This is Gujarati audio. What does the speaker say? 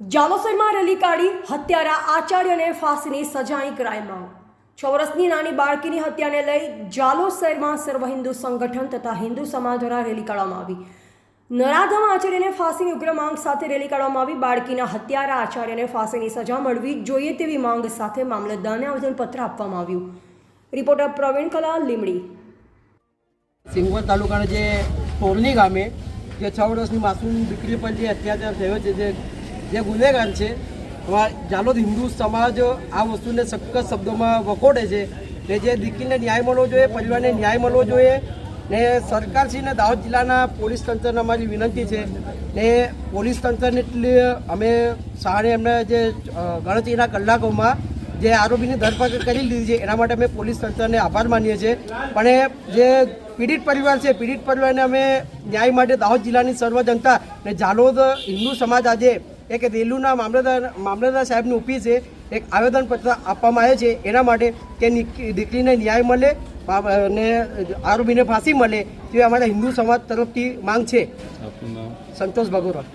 જાલોસરમાં રેલી કાઢી હત્યારા આચાર્યને ફાંસીની સજાની કરાઈ માંગ. છ વર્ષની નાની બાળકીની હત્યાને લઈ જાલોસરમાં સર્વ હિન્દુ સંગઠન તથા હિન્દુ સમાજ દ્વારા રેલી કાઢવામાં આવી. નરાધમ આચાર્યને ફાંસીની ઉગ્ર માંગ સાથે રેલી કાઢવામાં આવી. બાળકીના હત્યારા આચાર્યને ફાંસીની સજા મળવી જોઈએ તેવી માંગ સાથે મામલતદારને આવેદનપત્ર આપવામાં આવ્યું. રિપોર્ટર પ્રવીણ કલા, લીમડી. સિંગવડ તાલુકાના જે ટોલની ગામે જે છ વર્ષની માસૂમ દીકરી પર જે અત્યાચાર થયો છે, જે જે ગુનેગાર છે. જાલોદ હિન્દુ સમાજ આ વસ્તુને સખત શબ્દોમાં વખોડે છે ને જે દીકરીને ન્યાય મળવો જોઈએ, પરિવારને ન્યાય મળવો જોઈએ ને સરકારશ્રીને દાહોદ જિલ્લાના પોલીસ તંત્રને અમારી વિનંતી છે ને પોલીસ તંત્રને એટલી અમે સાડે એમને જે ગણતરીના કલાકોમાં જે આરોપીની ધરપકડ કરી લીધી છે, એના માટે અમે પોલીસ તંત્રને આભાર માનીએ છીએ. પણ જે પીડિત પરિવાર છે, પીડિત પરિવારને અમે ન્યાય માટે દાહોદ જિલ્લાની સર્વ જનતા ને જાલોદ હિન્દુ સમાજ આજે એક રેલુના મામલતદાર મામલતદાર સાહેબની ઓફિસે એક આવેદનપત્ર આપવામાં આવે છે. એના માટે કે દીકરીને ન્યાય મળે અને આરોપીને ફાંસી મળે તે અમારા હિન્દુ સમાજ તરફથી માંગ છે. સંતોષ ભગોરા.